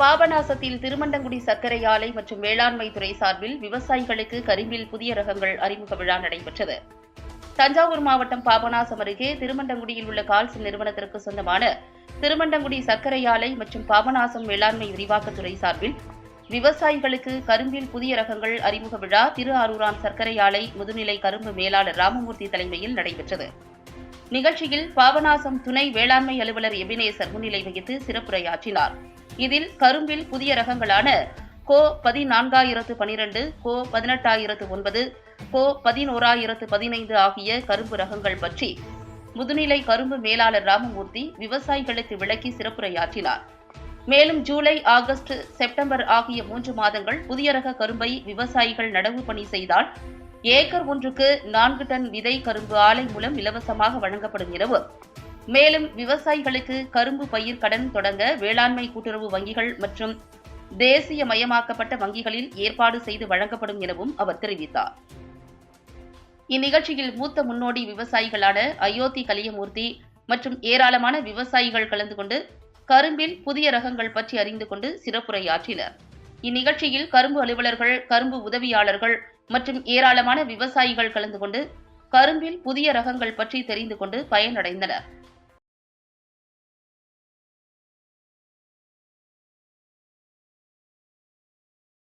பாபநாசத்தில் திருமண்டங்குடி சர்க்கரை ஆலை மற்றும் வேளாண்மை துறை சார்பில் விவசாயிகளுக்கு கரும்பில் புதிய ரகங்கள் அறிமுக விழா நடைபெற்றது. தஞ்சாவூர் மாவட்டம் பாபநாசம் அருகே திருமண்டங்குடியில் உள்ள கால்சில் நிறுவனத்திற்கு சொந்தமான திருமண்டங்குடி சர்க்கரை ஆலை மற்றும் பாபநாசம் வேளாண்மை விரிவாக்கத்துறை சார்பில் விவசாயிகளுக்கு கரும்பில் புதிய ரகங்கள் அறிமுக விழா திரு ஆரூராம் சர்க்கரை ஆலை முதுநிலை கரும்பு மேலாளர் ராமமூர்த்தி தலைமையில் நடைபெற்றது. நிகழ்ச்சியில் பாபநாசம் துணை வேளாண்மை அலுவலர் எபினேசர் முன்னிலை வகித்து சிறப்புரையாற்றினார். இதில் கரும்பில் புதிய ரகங்களான கோ பதினான்காயிரத்து பனிரெண்டு கோ பதினெட்டாயிரத்து ஒன்பது கோ பதினோராயிரத்து பதினைந்து ஆகிய கரும்பு ரகங்கள் பற்றி முதுநிலை கரும்பு மேலாளர் ராமமூர்த்தி விவசாயிகளுக்கு விளக்கி சிறப்புரையாற்றினார். மேலும் ஜூலை ஆகஸ்ட் செப்டம்பர் ஆகிய மூன்று மாதங்கள் புதிய ரக கரும்பை விவசாயிகள் நடவு பணி செய்தால் ஏக்கர் ஒன்றுக்கு நான்கு டன் விதை கரும்பு ஆலை மூலம் இலவசமாக வழங்கப்படும் எனவும் மேலும் விவசாயிகளுக்கு கரும்பு பயிர் கடன் தொடங்க வேளாண்மை கூட்டுறவு வங்கிகள் மற்றும் தேசிய மயமாக்கப்பட்ட வங்கிகளில் ஏற்பாடு செய்து வழங்கப்படும் எனவும் அவர் தெரிவித்தார். இந்நிகழ்ச்சியில் மூத்த முன்னோடி விவசாயிகளான அயோத்தி கலியமூர்த்தி மற்றும் ஏராளமான விவசாயிகள் கலந்து கொண்டு கரும்பில் புதிய ரகங்கள் பற்றி அறிந்து கொண்டு சிறப்புரையாற்றினர். இந்நிகழ்ச்சியில் கரும்பு அலுவலர்கள் கரும்பு உதவியாளர்கள் மற்றும் ஏராளமான விவசாயிகள் கலந்து கொண்டு கரும்பில் புதிய ரகங்கள் பற்றி தெரிந்து கொண்டு பயனடைந்தனர்.